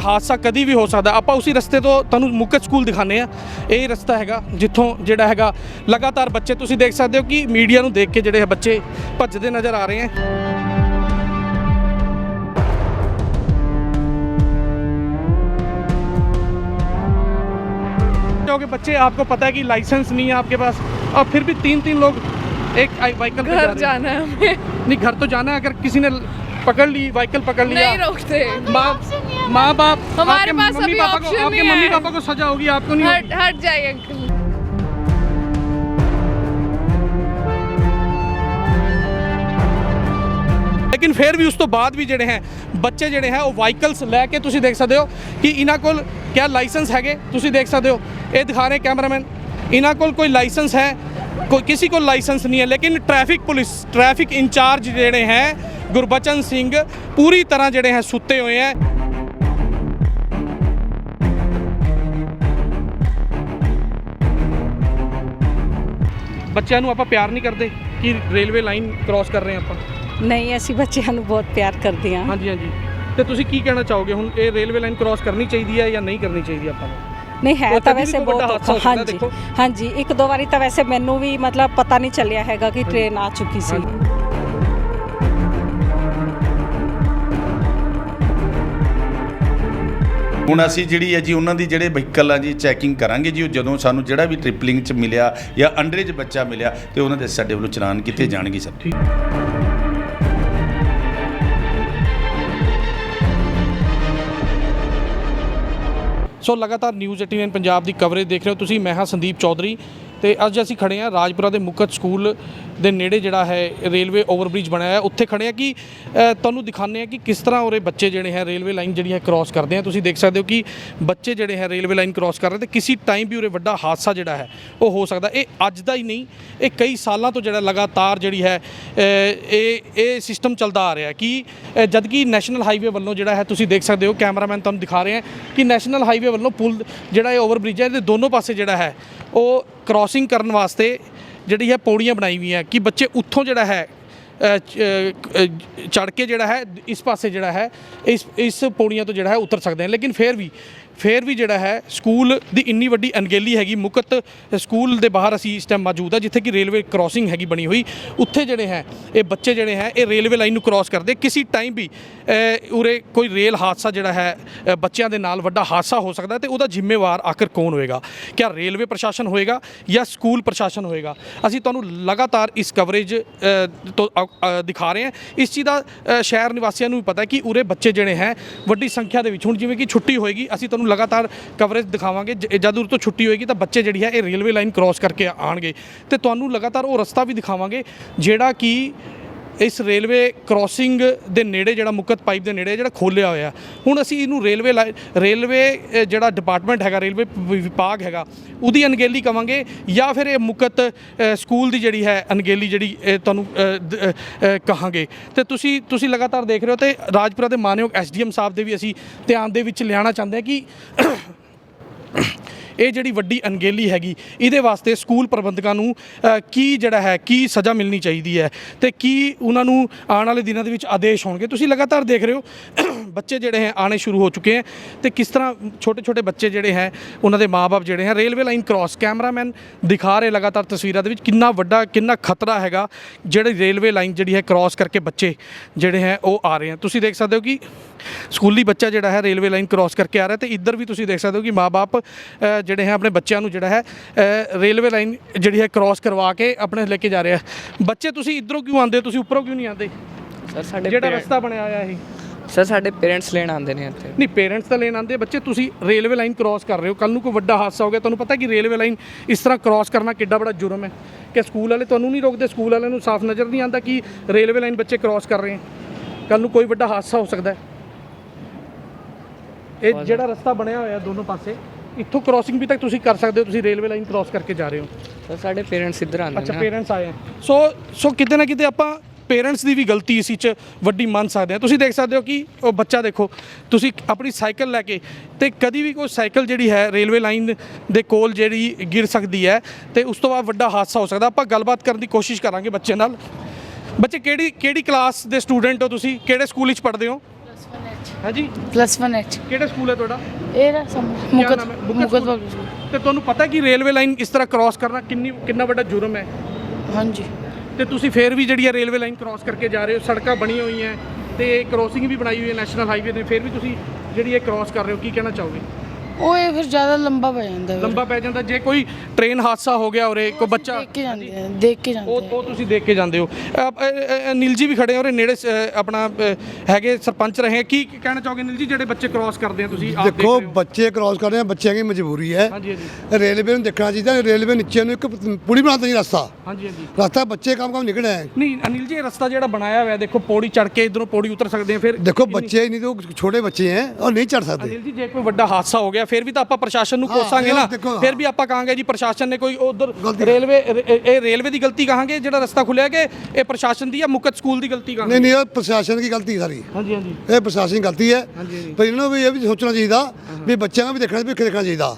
ਹਾਦਸਾ ਕਦੀ ਵੀ ਹੋ ਸਕਦਾ ਆਪਾਂ ਉਸੇ ਰਸਤੇ ਤੋਂ ਤੁਹਾਨੂੰ ਮੁਕਤ ਸਕੂਲ ਦਿਖਾਣੇ ਆ ਇਹ ਰਸਤਾ ਹੈਗਾ ਜਿੱਥੋਂ ਜਿਹੜਾ ਹੈਗਾ ਲਗਾਤਾਰ ਬੱਚੇ ਤੁਸੀਂ ਦੇਖ ਸਕਦੇ ਹੋ ਕਿ ਮੀਡੀਆ ਨੂੰ ਦੇਖ ਕੇ ਜਿਹੜੇ ਹੈ ਬੱਚੇ ਭੱਜਦੇ ਨਜ਼ਰ ਆ ਰਹੇ ਹੈ क्योंकि बच्चे आपको पता है कि लाइसेंस नहीं है आपके पास और फिर भी तीन तीन लोग एक व्हीकल पे जा घर रहे जाना है हमें हैं। नहीं घर तो जाना है अगर किसी ने पकड़ ली व्हीकल पकड़ लिया नहीं रोकते माँ माँ बाप हमारे आपके पास मम्मी अभी पापा को option आपके नहीं मम्मी है। पापा को सजा होगी आपको नहीं हट हट जाइए अंकल ਲੇਕਿਨ ਫਿਰ ਵੀ ਉਸ ਤੋਂ ਬਾਅਦ ਵੀ ਜਿਹੜੇ ਹੈ ਬੱਚੇ ਜਿਹੜੇ ਹੈ ਉਹ ਵਾਹੀਕਲਸ ਲੈ ਕੇ ਤੁਸੀਂ ਦੇਖ ਸਕਦੇ ਹੋ ਕਿ ਇਹਨਾਂ ਕੋਲ ਕਿਆ ਲਾਇਸੈਂਸ ਹੈਗੇ ਤੁਸੀਂ ਦੇਖ ਸਕਦੇ ਹੋ ਇਹ ਦਿਖਾ ਰਹੇ ਕੈਮਰਾਮੈਨ ਇਹਨਾਂ ਕੋਲ ਕੋਈ ਲਾਇਸੈਂਸ ਹੈ ਕੋਈ ਕਿਸੇ ਕੋਲ ਲਾਇਸੈਂਸ ਨਹੀਂ ਹੈ ਲੇਕਿਨ ਟ੍ਰੈਫਿਕ ਪੁਲਿਸ ਟ੍ਰੈਫਿਕ ਇੰਚਾਰਜ ਜਿਹੜੇ ਹੈ ਗੁਰਬਚਨ ਸਿੰਘ ਪੂਰੀ ਤਰ੍ਹਾਂ ਜਿਹੜੇ ਹੈ ਸੁੱਤੇ ਹੋਏ ਹੈ। ਬੱਚਿਆਂ ਨੂੰ ਆਪਾਂ ਪਿਆਰ ਨਹੀਂ ਕਰਦੇ ਕਿ ਰੇਲਵੇ ਲਾਈਨ ਕ੍ਰਾਸ ਕਰ ਰਹੇ ਆਪਾਂ? ਨਹੀਂ ਅਸੀਂ ਬੱਚਿਆਂ ਨੂੰ ਬਹੁਤ ਪਿਆਰ ਕਰਦੇ ਹਾਂ। ਹਾਂਜੀ ਹਾਂਜੀ। ਤੇ ਤੁਸੀਂ ਕੀ ਕਹਿਣਾ ਚਾਹੋਗੇ? ਹੁਣ ਇਹ ਰੇਲਵੇ ਲਾਈਨ ਕ੍ਰਾਸ ਕਰਨੀ ਚਾਹੀਦੀ ਹੈ ਜਾਂ ਨਹੀਂ ਕਰਨੀ ਚਾਹੀਦੀ ਆਪਾਂ ਨੂੰ? ਨਹੀਂ ਹੈ ਤਾਂ ਵੈਸੇ ਬਹੁਤ ਹਾਂਜੀ। ਹਾਂਜੀ। ਇੱਕ ਦੋ ਵਾਰੀ ਤਾਂ ਵੈਸੇ ਮੈਨੂੰ ਵੀ ਮਤਲਬ ਪਤਾ ਨਹੀਂ ਚੱਲਿਆ ਹੈਗਾ ਕਿ ਟ੍ਰੇਨ ਆ ਚੁੱਕੀ ਸੀ। ਹੁਣ ਅਸੀਂ ਜਿਹੜੀ ਹੈ ਜੀ ਉਹਨਾਂ ਦੀ ਜਿਹੜੇ ਵਹੀਕਲ ਆ ਜੀ ਚੈਕਿੰਗ ਕਰਾਂਗੇ ਜੀ ਉਹ ਜਦੋਂ ਸਾਨੂੰ ਜਿਹੜਾ ਵੀ ਟ੍ਰਿਪਲਿੰਗ ਚ ਮਿਲਿਆ ਜਾਂ ਅੰਡਰੇਜ ਬੱਚਾ ਮਿਲਿਆ ਤੇ ਉਹਨਾਂ ਦੇ ਸਾਡੇ ਵੱਲੋਂ ਚਲਾਨ ਕੀਤੇ ਜਾਣਗੇ ਸਰ। ਠੀਕ। ਸੋ ਲਗਾਤਾਰ ਨਿਊਜ਼ 18 ਪੰਜਾਬ ਦੀ ਕਵਰੇਜ ਦੇਖ ਰਹੇ ਹੋ ਤੁਸੀਂ ਮੈਂ ਹਾਂ ਸੰਦੀਪ ਚੌਧਰੀ ਤੇ ਅੱਜ ਅਸੀਂ ਖੜੇ ਹਾਂ ਰਾਜਪੁਰਾ ਦੇ ਮੁਕਤ ਸਕੂਲ ਦੇ ਨੇੜੇ ਜਿਹੜਾ ਹੈ ਰੇਲਵੇ ਓਵਰਬ੍ਰਿਜ ਬਣਿਆ ਹੈ ਉੱਥੇ ਖੜੇ ਆ ਕਿ ਤੁਹਾਨੂੰ ਦਿਖਾਉਂਦੇ ਆ ਕਿ ਕਿਸ ਤਰ੍ਹਾਂ ਉਰੇ ਬੱਚੇ ਜਿਹੜੇ ਹੈ ਰੇਲਵੇ ਲਾਈਨ ਜਿਹੜੀ ਹੈ ਕ੍ਰਾਸ ਕਰਦੇ ਆ। ਤੁਸੀਂ ਦੇਖ ਸਕਦੇ ਹੋ ਕਿ ਬੱਚੇ ਜਿਹੜੇ ਹੈ ਰੇਲਵੇ ਲਾਈਨ ਕ੍ਰਾਸ ਕਰ ਰਹੇ ਤੇ ਕਿਸੇ ਟਾਈਮ ਵੀ ਉਰੇ ਵੱਡਾ ਹਾਦਸਾ ਜਿਹੜਾ ਹੈ ਉਹ ਹੋ ਸਕਦਾ। ਇਹ ਅੱਜ ਦਾ ਹੀ ਨਹੀਂ ਇਹ ਕਈ ਸਾਲਾਂ ਤੋਂ ਜਿਹੜਾ ਲਗਾਤਾਰ ਜਿਹੜੀ ਹੈ ਇਹ ਇਹ ਸਿਸਟਮ ਚੱਲਦਾ ਆ ਰਿਹਾ ਕਿ ਅ, ਜਦ ਕਿ ਨੈਸ਼ਨਲ ਹਾਈਵੇ ਵੱਲੋਂ ਜਿਹੜਾ ਹੈ ਤੁਸੀਂ ਦੇਖ ਸਕਦੇ ਹੋ ਕੈਮਰਾਮੈਨ ਤੁਹਾਨੂੰ ਦਿਖਾ ਰਹੇ ਹੈ ਕਿ ਨੈਸ਼ਨਲ ਹਾਈਵੇ ਵੱਲੋਂ ਪੁਲ ਜਿਹੜਾ ਇਹ ਓਵਰਬ੍ਰਿਜ ਹੈ ਇਹਦੇ ਦੋਨੋਂ ਪਾਸੇ ਜਿਹੜਾ ਹੈ ਉਹ ਕ੍ਰਾਸਿੰਗ ਕਰਨ ਵਾਸਤੇ ਜਿਹੜੀ ਹੈ ਪੌੜੀਆਂ ਬਣਾਈ ਹੋਈਆਂ ਕਿ ਬੱਚੇ ਉੱਥੋਂ ਜਿਹੜਾ ਹੈ ਚੜ ਕੇ ਜਿਹੜਾ ਹੈ, ਇਸ ਪਾਸੇ ਜਿਹੜਾ ਹੈ, ਇਸ ਇਸ ਪੌੜੀਆਂ ਤੋਂ ਜਿਹੜਾ ਹੈ ਉਤਰ ਸਕਦੇ ਹਨ ਲੇਕਿਨ ਫਿਰ ਵੀ ਫਿਰ ਵੀ ਜਿਹੜਾ ਹੈ, ਸਕੂਲ ਦੀ ਇੰਨੀ ਵੱਡੀ ਅਣਗਹਿਲੀ ਹੈਗੀ, ਮੁਕਤ ਸਕੂਲ ਦੇ ਬਾਹਰ ਅਸੀਂ ਇਸ ਟਾਈਮ ਮੌਜੂਦ ਆ ਜਿੱਥੇ ਕਿ ਰੇਲਵੇ ਕ੍ਰਾਸਿੰਗ ਹੈਗੀ ਬਣੀ ਹੋਈ। ਉੱਥੇ ਜਿਹੜੇ ਹੈ, ਇਹ ਬੱਚੇ ਜਿਹੜੇ ਹੈ, ਇਹ ਰੇਲਵੇ ਲਾਈਨ ਨੂੰ ਕ੍ਰਾਸ ਕਰਦੇ। ਕਿਸੇ ਟਾਈਮ ਵੀ ਉਰੇ ਕੋਈ ਰੇਲ ਹਾਦਸਾ ਜਿਹੜਾ ਹੈ ਬੱਚਿਆਂ ਦੇ ਨਾਲ ਵੱਡਾ ਹਾਦਸਾ ਹੋ ਸਕਦਾ ਤੇ ਉਹਦਾ ਜ਼ਿੰਮੇਵਾਰ ਆਖਰ ਕੌਣ ਹੋਏਗਾ? ਕਿਆ ਰੇਲਵੇ ਪ੍ਰਸ਼ਾਸਨ ਹੋਏਗਾ ਜਾਂ ਸਕੂਲ ਪ੍ਰਸ਼ਾਸਨ ਹੋਏਗਾ? ਅਸੀਂ ਤੁਹਾਨੂੰ ਲਗਾਤਾਰ ਇਸ ਕਵਰੇਜ ਤੋਂ ਦਿਖਾ ਰਹੇ ਹਾਂ। ਇਸ ਚੀਜ਼ ਦਾ ਸ਼ਹਿਰ ਨਿਵਾਸੀਆਂ ਨੂੰ ਵੀ ਪਤਾ ਕਿ ਉਰੇ ਬੱਚੇ ਜਿਹੜੇ ਹੈ, ਵੱਡੀ ਸੰਖਿਆ ਦੇ ਵਿੱਚ, ਹੁਣ ਜਿਵੇਂ ਕਿ ਛੁੱਟੀ ਹੋਏਗੀ, ਅਸੀਂ ਤੁਹਾਨੂੰ ਤੁਹਾਨੂੰ ਲਗਾਤਾਰ ਕਵਰੇਜ ਦਿਖਾਵਾਂਗੇ। ਜ- ਜਦ ਉਰੇ ਤੋਂ ਛੁੱਟੀ ਹੋਏਗੀ ਤਾਂ ਬੱਚੇ ਜਿਹੜੀ ਹੈ ਇਹ ਰੇਲਵੇ ਲਾਈਨ ਕ੍ਰਾਸ ਕਰਕੇ ਆਣਗੇ ਤੇ ਤੁਹਾਨੂੰ ਲਗਾਤਾਰ ਉਹ ਰਸਤਾ ਵੀ ਦਿਖਾਵਾਂਗੇ, ਜਿਹੜਾ ਕਿ ਇਸ ਰੇਲਵੇ ਕ੍ਰਾਸਿੰਗ ਦੇ ਨੇੜੇ ਜਿਹੜਾ ਮੁਕਤ ਪਾਈਪ ਦੇ ਨੇੜੇ ਜਿਹੜਾ ਖੋਲਿਆ ਹੋਇਆ ਹੁਣ ਅਸੀਂ ਇਹਨੂੰ ਰੇਲਵੇ ਲਾਈ- ਰੇਲਵੇ ਜਿਹੜਾ ਡਿਪਾਰਟਮੈਂਟ ਹੈਗਾ, ਰੇਲਵੇ ਵਿਭਾਗ ਹੈਗਾ, ਉਹਦੀ ਅਣਗਹਿਲੀ ਕਵਾਂਗੇ ਜਾਂ ਫਿਰ ਇਹ ਮੁਕਤ ਸਕੂਲ ਦੀ ਜਿਹੜੀ ਹੈ ਅਣਗਹਿਲੀ ਜਿਹੜੀ ਇਹ ਤੁਹਾਨੂੰ ਕਹਾਂਗੇ। ਤੇ ਤੁਸੀਂ ਤੁਸੀਂ ਲਗਾਤਾਰ ਦੇਖ ਰਹੇ ਹੋ ਤੇ ਰਾਜਪੁਰਾ ਦੇ ਮਾਨਯੋਗ ਐਸਡੀਐਮ ਸਾਹਿਬ ਦੇ ਵੀ ਅਸੀਂ ਧਿਆਨ ਦੇ ਵਿੱਚ ਲਿਆਉਣਾ ਚਾਹੁੰਦੇ ਹਾਂ ਕਿ ਇਹ ਜਿਹੜੀ ਵੱਡੀ ਅਣਗਹਿਲੀ ਹੈਗੀ, ਇਹਦੇ ਵਾਸਤੇ ਸਕੂਲ ਪ੍ਰਬੰਧਕਾਂ ਨੂੰ ਕੀ ਜਿਹੜਾ ਹੈ, ਕੀ ਸਜ਼ਾ ਮਿਲਣੀ ਚਾਹੀਦੀ ਹੈ ਤੇ ਕੀ ਉਹਨਾਂ ਨੂੰ ਆਉਣ ਵਾਲੇ ਦਿਨਾਂ ਦੇ ਵਿੱਚ ਆਦੇਸ਼ ਹੋਣਗੇ? ਤੁਸੀਂ ਲਗਾਤਾਰ ਦੇਖ ਰਹੇ ਹੋ, ਬੱਚੇ ਜਿਹੜੇ ਹੈ ਆਣੇ ਸ਼ੁਰੂ ਹੋ ਚੁੱਕੇ ਹੈ ਤੇ ਕਿਸ ਤਰ੍ਹਾਂ ਛੋਟੇ ਛੋਟੇ ਬੱਚੇ ਜਿਹੜੇ ਹੈ, ਉਹਨਾਂ ਦੇ ਮਾਪੇ ਜਿਹੜੇ ਹੈ, ਰੇਲਵੇ ਲਾਈਨ ਕ੍ਰਾਸ ਕੈਮਰਾਮੈਨ ਦਿਖਾ ਰਹੇ ਲਗਾਤਾਰ ਤਸਵੀਰਾਂ ਦੇ ਵਿੱਚ, ਕਿੰਨਾ ਵੱਡਾ, ਕਿੰਨਾ ਖਤਰਾ ਹੈਗਾ, ਜਿਹੜੇ ਰੇਲਵੇ ਲਾਈਨ ਜਿਹੜੀ ਹੈ ਕ੍ਰਾਸ ਕਰਕੇ ਬੱਚੇ ਜਿਹੜੇ ਹੈ, ਉਹ ਆ ਰਹੇ ਹੈ। ਤੁਸੀਂ ਦੇਖ ਸਕਦੇ ਹੋ ਕਿ ਸਕੂਲੀ ਬੱਚਾ ਜਿਹੜਾ ਹੈ ਰੇਲਵੇ ਲਾਈਨ ਕ੍ਰਾਸ ਕਰਕੇ ਆ ਰਿਹਾ ਤੇ ਇੱਧਰ ਵੀ ਤੁਸੀਂ ਦੇਖ ਸਕਦੇ ਹੋ ਕਿ ਮਾਪੇ ਜਿਹੜੇ ਹੈ ਆਪਣੇ ਬੱਚਿਆਂ ਨੂੰ ਜਿਹੜਾ ਹੈ ਰੇਲਵੇ ਲਾਈਨ ਜਿਹੜੀ ਹੈ ਕ੍ਰਾਸ ਕਰਵਾ ਕੇ ਆਪਣੇ ਲੈ ਕੇ ਜਾ ਰਹੇ ਬੱਚੇ ਤੁਸੀਂ ਇੱਧਰੋਂ ਕਿਉਂ ਆਉਂਦੇ ਤੁਸੀਂ ਉੱਪਰੋਂ ਕਿਉਂ ਨਹੀਂ ਆਉਂਦੇ? ਸਰ ਸਾਡੇ ਜਿਹੜਾ ਰਸਤਾ ਬਣਿਆ ਹੋਇਆ ਇਹ। ਸਰ ਸਾਡੇ ਪੇਰੈਂਟਸ ਲੈਣ ਆਉਂਦੇ ਨੇ ਇੱਥੇ। ਨਹੀਂ ਪੇਰੈਂਟਸ ਤਾਂ ਲੈਣ ਆਉਂਦੇ ਬੱਚੇ ਤੁਸੀਂ ਰੇਲਵੇ ਲਾਈਨ ਕ੍ਰਾਸ ਕਰ ਰਹੇ ਹੋ। ਕੱਲ ਨੂੰ ਕੋਈ ਵੱਡਾ ਹਾਦਸਾ ਹੋ ਗਿਆ ਤੁਹਾਨੂੰ ਪਤਾ ਕਿ ਰੇਲਵੇ ਲਾਈਨ ਇਸ ਤਰ੍ਹਾਂ ਕ੍ਰਾਸ ਕਰਨਾ ਕਿੱਡਾ ਬੜਾ ਜੁਰਮ ਹੈ ਕਿ ਸਕੂਲ ਵਾਲੇ ਤੁਹਾਨੂੰ ਨਹੀਂ ਰੋਕਦੇ ਸਕੂਲ ਵਾਲਿਆਂ ਨੂੰ ਸਾਫ਼ ਨਜ਼ਰ ਨਹੀਂ ਆਉਂਦਾ ਕਿ ਰੇਲਵੇ ਲਾਈਨ ਬੱਚੇ ਕ੍ਰਾਸ ਕਰ ਰਹੇ ਹੈ। ਕੱਲ ਨੂੰ ਕੋਈ ਵੱਡਾ ਹਾਦਸਾ ਹੋ ਸਕਦਾ ਹੈ। ਇਹ ਜਿਹੜਾ ਰਸਤਾ ਬਣਿਆ ਹੋਇਆ ਦੋਨੋਂ ਪਾਸੇ ਇੱਥੋਂ ਕ੍ਰਾਸਿੰਗ ਵੀ ਤੱਕ ਤੁਸੀਂ ਕਰ ਸਕਦੇ ਹੋ ਤੁਸੀਂ ਰੇਲਵੇ ਲਾਈਨ ਕ੍ਰਾਸ ਕਰਕੇ ਜਾ ਰਹੇ ਹੋ। ਸਰ ਸਾਡੇ ਪੇਰੈਂਟਸ ਇੱਧਰ ਆਉਂਦੇ ਅੱਛਾ ਨੇ ਪੇਰੈਂਟਸ ਆਏ ਆ। ਸੋ ਸੋ ਕਿਤੇ ਨਾ ਕਿਤੇ ਆਪਾਂ ਪੇਰੈਂਟਸ ਦੀ ਵੀ ਗਲਤੀ ਇਸ 'ਚ ਵੱਡੀ ਮੰਨ ਸਕਦੇ ਆ ਤੁਸੀਂ ਦੇਖ ਸਕਦੇ ਹੋ ਕਿ ਉਹ ਬੱਚਾ ਦੇਖੋ ਤੁਸੀਂ ਆਪਣੀ ਸਾਈਕਲ ਲੈ ਕੇ ਤੇ ਕਦੀ ਵੀ ਕੋਈ ਸਾਈਕਲ ਜਿਹੜੀ ਹੈ ਰੇਲਵੇ ਲਾਈਨ ਦੇ ਕੋਲ ਜਿਹੜੀ ਗਿਰ ਸਕਦੀ ਹੈ ਤੇ ਉਸ ਤੋਂ ਬਾਅਦ ਵੱਡਾ ਹਾਦਸਾ ਹੋ ਸਕਦਾ। ਆਪਾਂ ਗੱਲਬਾਤ ਕਰਨ ਦੀ ਕੋਸ਼ਿਸ਼ ਕਰਾਂਗੇ ਬੱਚੇ ਨਾਲ। ਬੱਚੇ ਕਿਹੜੀ ਕਿਹੜੀ ਕਲਾਸ ਦੇ ਸਟੂਡੈਂਟ ਹੋ ਤੁਸੀਂ? ਕਿਹੜੇ ਸਕੂਲ ਵਿੱਚ ਪੜ੍ਹਦੇ ਹੋ? ਹਾਂਜੀ? ਪਲੱਸ 1 ਐਚ ਕਿਹੜਾ ਸਕੂਲ ਹੈ ਤੁਹਾਡਾ? ਇਹ ਮੁਕਤ ਨਾਮ ਹੈ? ਮੁਕਤ ਸਕੂਲ। ਤੇ ਤੁਹਾਨੂੰ ਪਤਾ ਕਿ ਰੇਲਵੇ ਲਾਈਨ ਇਸ ਤਰ੍ਹਾਂ ਕ੍ਰਾਸ ਕਰਨਾ ਕਿੰਨੀ ਕਿੰਨਾ ਵੱਡਾ ਜੁਰਮ ਹੈ? ਹਾਂਜੀ। ਤੇ ਤੁਸੀਂ ਫੇਰ ਵੀ ਜਿਹੜੀ ਹੈ ਰੇਲਵੇ ਲਾਈਨ ਕ੍ਰਾਸ ਕਰਕੇ ਜਾ ਰਹੇ ਹੋ ਸੜਕਾਂ ਬਣੀਆਂ ਹੋਈਆਂ ਤੇ ਕ੍ਰੋਸਿੰਗ ਵੀ ਬਣਾਈ ਹੋਈ ਹੈ ਨੈਸ਼ਨਲ ਹਾਈਵੇ ਤੇ ਫੇਰ ਵੀ ਤੁਸੀਂ ਜਿਹੜੀ ਇਹ ਕ੍ਰਾਸ ਕਰ ਰਹੇ ਹੋ ਕੀ ਕਹਿਣਾ ਚਾਹੋਗੇ? ਉਹ ਇਹ ਫਿਰ ਜ਼ਿਆਦਾ ਲੰਬਾ ਪੈ ਜਾਂਦਾ ਫਿਰ। ਲੰਬਾ ਪੈ ਜਾਂਦਾ। ਜੇ ਕੋਈ ਟ੍ਰੇਨ ਹਾਦਸਾ ਹੋ ਗਿਆ ਔਰੇ ਕੋਈ ਬੱਚਾ ਦੇਖ ਕੇ ਜਾਂਦੇ ਆ ਦੇਖ ਕੇ ਜਾਂਦੇ ਉਹ ਆ। ਉਹ ਤੁਸੀਂ ਦੇਖ ਕੇ ਜਾਂਦੇ ਹੋ। ਅ, ਅ, ਅ, ਅਨਿਲ ਜੀ ਵੀ ਖੜੇ ਰਹੇ ਨੇੜੇ ਅ, ਆਪਣਾ ਅ, ਹੈਗੇ ਸਰਪੰਚ ਰਹੇ ਕੀ ਕਹਿਣਾ ਚਾਹੋਗੇ ਅਨਿਲ ਜੀ ਜਿਹੜੇ ਬੱਚੇ ਕ੍ਰਾਸ ਕਰਦੇ ਆ ਤੁਸੀਂ? ਆਪ ਦੇਖ ਦੇਖੋ ਰਹੇ ਹੋ। ਬੱਚੇ ਕ੍ਰਾਸ ਕਰਦੇ ਆ ਬੱਚਿਆਂ ਦੀ ਮਜਬੂਰੀ ਹੈ। ਹਾਂਜੀ ਹਾਂਜੀ। ਰੇਲਵੇ ਨੂੰ ਦੇਖਣਾ ਚਾਹੀਦਾ ਰੇਲਵੇ ਨੀਚੇ ਨੂੰ ਇੱਕ ਪੁਲੀ ਬਣਾ ਦਿੱਤੀ ਰਸਤਾ। ਹਾਂਜੀ ਹਾਂਜੀ। ਰਸਤਾ ਬੱਚੇ ਕੰਮ ਕੰਮ ਨਿਕਲਣਾ ਹੈ। ਨਹੀਂ ਅਨਿਲ ਜੀ ਇਹ ਰਸਤਾ ਜਿਹੜਾ ਬਣਾਇਆ ਹੋਇਆ ਦੇਖੋ ਪੌੜੀ ਚੜ ਕੇ ਇਧਰੋਂ ਪੌੜੀ ਉਤਰ ਸਕਦੇ ਆ ਫਿਰ ਦੇਖੋ ਬੱਚੇ ਨਹੀਂ ਤਾਂ ਛੋਟੇ ਬੱਚੇ ਹੈ ਉਹ ਨਹੀਂ ਚੜ ਸਕਦੇ। ਅਨਿਲ ਜੀ ਜੇ ਕੋਈ ਵੱਡਾ ਹਾਦਸਾ ਹੋ ਗਿਆ ਫਿਰ ਵੀ ਤਾਂ ਆਪਾਂ ਪ੍ਰਸ਼ਾਸਨ ਨੂੰ ਕੋਸਾਂਗੇ ਨਾ। ਫਿਰ। ਵੀ ਆਪਾਂ ਕਹਾਂਗੇ ਜੀ ਪ੍ਰਸ਼ਾਸਨ ਨੇ ਕੋਈ ਉਧਰ ਰੇਲਵੇ ਇਹ ਰੇਲਵੇ ਦੀ ਗਲਤੀ ਕਹਾਂਗੇ ਜਿਹੜਾ ਰਸਤਾ ਖੁੱਲਿਆ ਕਿ ਇਹ ਪ੍ਰਸ਼ਾਸਨ ਦੀ ਜਾਂ ਮੁਕਤ ਸਕੂਲ ਦੀ ਗਲਤੀ ਕਹਾਂਗੇ। ਨਹੀਂ ਨਹੀਂ ਇਹ ਪ੍ਰਸ਼ਾਸਨ ਦੀ ਗਲਤੀ ਸਾਰੀ। ਹਾਂਜੀ ਹਾਂਜੀ। ਇਹ ਪ੍ਰਸ਼ਾਸਨ ਦੀ ਗਲਤੀ ਹੈ। ਹਾਂਜੀ, ਹਾਂਜੀ। ਪਰ ਇਹਨਾਂ ਨੂੰ ਵੀ ਇਹ ਵੀ ਸੋਚਣਾ ਚਾਹੀਦਾ ਵੀ ਬੱਚਿਆਂ ਨੂੰ ਵੀ ਦੇਖਣਾ ਵੀ ਦੇਖਣਾ ਚਾਹੀਦਾ।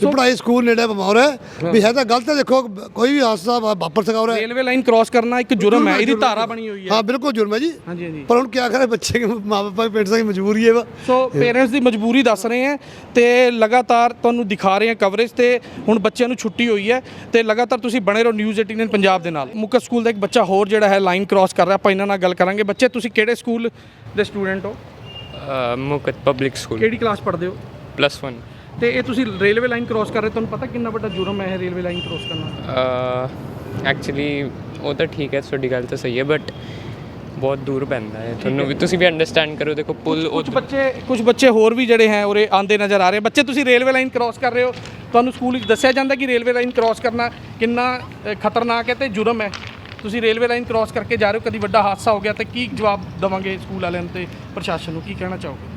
ਵੀ ਪੜ੍ਹਾਈ ਸਕੂਲ ਨੇੜੇ ਬਿਮਾਰ ਹੈ। ਵੀ ਹੈ ਤਾਂ ਗਲਤ ਹੈ ਦੇਖੋ ਕੋਈ ਵੀ ਹਾਦਸਾ ਵਾਪਰ ਸਕਦਾ ਹੋ ਰਿਹਾ ਰੇਲਵੇ ਲਾਈਨ ਕ੍ਰਾਸ ਕਰਨਾ ਇੱਕ ਜੁਰਮ ਹੈ ਇਹਦੀ ਧਾਰਾ ਬਣੀ ਹੋਈ ਹੈ। ਹਾਂ ਬਿਲਕੁਲ ਜੁਰਮ ਹੈ ਜੀ। ਹਾਂਜੀ ਹਾਂਜੀ। ਪਰ ਹੁਣ ਕੀ ਕਰੇ ਬੱਚੇ ਕੇ ਮਾਪੇ ਪਿੰਡ ਦੀ ਮਜਬੂਰੀ ਹੈ ਵਾ। ਸੋ ਪੇਰੈਂਟਸ ਦੀ ਮਜਬੂਰੀ ਦੱਸ ਰਹੇ ਹੈ ਤੇ ਲਗਾਤਾਰ ਤੁਹਾਨੂੰ ਦਿਖਾ ਰਹੇ ਹਾਂ ਕਵਰੇਜ ਤੇ ਹੁਣ ਬੱਚਿਆਂ ਨੂੰ ਛੁੱਟੀ ਹੋਈ ਹੈ ਤੇ ਲਗਾਤਾਰ ਤੁਸੀਂ ਬਣੇ ਰਹੋ ਨਿਊਜ਼ 18 ਪੰਜਾਬ ਦੇ ਨਾਲ। ਮੁਕਤ ਸਕੂਲ ਦਾ ਇੱਕ ਬੱਚਾ ਹੋਰ ਜਿਹੜਾ ਹੈ ਲਾਈਨ ਕ੍ਰਾਸ ਕਰ ਰਿਹਾ ਆਪਾਂ ਇਹਨਾਂ ਨਾਲ ਗੱਲ ਕਰਾਂਗੇ। ਬੱਚੇ ਤੁਸੀਂ ਕਿਹੜੇ ਸਕੂਲ ਦੇ ਸਟੂਡੈਂਟ ਹੋ? ਮੁਕਤ ਪਬਲਿਕ ਸਕੂਲ ਕਿਹੜੀ ਕਲਾਸ ਪੜ੍ਹਦੇ ਹੋ? ਪਲੱਸ 1 ਤੇ ਇਹ ਤੁਸੀਂ ਰੇਲਵੇ ਲਾਈਨ ਕ੍ਰਾਸ ਕਰ ਰਹੇ ਤੁਹਾਨੂੰ ਪਤਾ ਕਿੰਨਾ ਵੱਡਾ ਜੁਰਮ ਹੈ ਇਹ ਰੇਲਵੇ ਲਾਈਨ ਕ੍ਰਾਸ ਕਰਨਾ ਐਕਚੁਅਲੀ ਉਹ ਤਾਂ ਠੀਕ ਹੈ ਤੁਹਾਡੀ ਗੱਲ ਤਾਂ ਸਹੀ ਹੈ ਬਟ ਬਹੁਤ ਦੂਰ ਪੈਂਦਾ ਹੈ। ਤੁਹਾਨੂੰ ਵੀ ਤੁਸੀਂ ਵੀ ਅੰਡਰਸਟੈਂਡ ਕਰੋ ਦੇਖੋ ਪੁਲ ਕੁਝ ਬੱਚੇ ਕੁਝ ਬੱਚੇ ਹੋਰ ਵੀ ਜਿਹੜੇ ਹੈ ਉਰੇ ਆਂਦੇ ਨਜ਼ਰ ਆ ਰਹੇ ਬੱਚੇ ਤੁਸੀਂ ਰੇਲਵੇ ਲਾਈਨ ਕ੍ਰਾਸ ਕਰ ਰਹੇ ਹੋ। ਤੁਹਾਨੂੰ ਸਕੂਲ ਵਿੱਚ ਦੱਸਿਆ ਜਾਂਦਾ ਕਿ ਰੇਲਵੇ ਲਾਈਨ ਕ੍ਰਾਸ ਕਰਨਾ ਕਿੰਨਾ ਖਤਰਨਾਕ ਹੈ ਤੇ ਜੁਰਮ ਹੈ। ਤੁਸੀਂ ਰੇਲਵੇ ਲਾਈਨ ਕ੍ਰਾਸ ਕਰਕੇ ਜਾ ਰਹੇ ਹੋ ਕਦੀ ਵੱਡਾ ਹਾਦਸਾ ਹੋ ਗਿਆ ਤੇ ਕੀ ਜਵਾਬ ਦਵਾਂਗੇ ਸਕੂਲ ਵਾਲਿਆਂ ਨੂੰ ਤੇ ਪ੍ਰਸ਼ਾਸਨ ਨੂੰ? ਕੀ ਕਹਿਣਾ ਚਾਹੋਗੇ?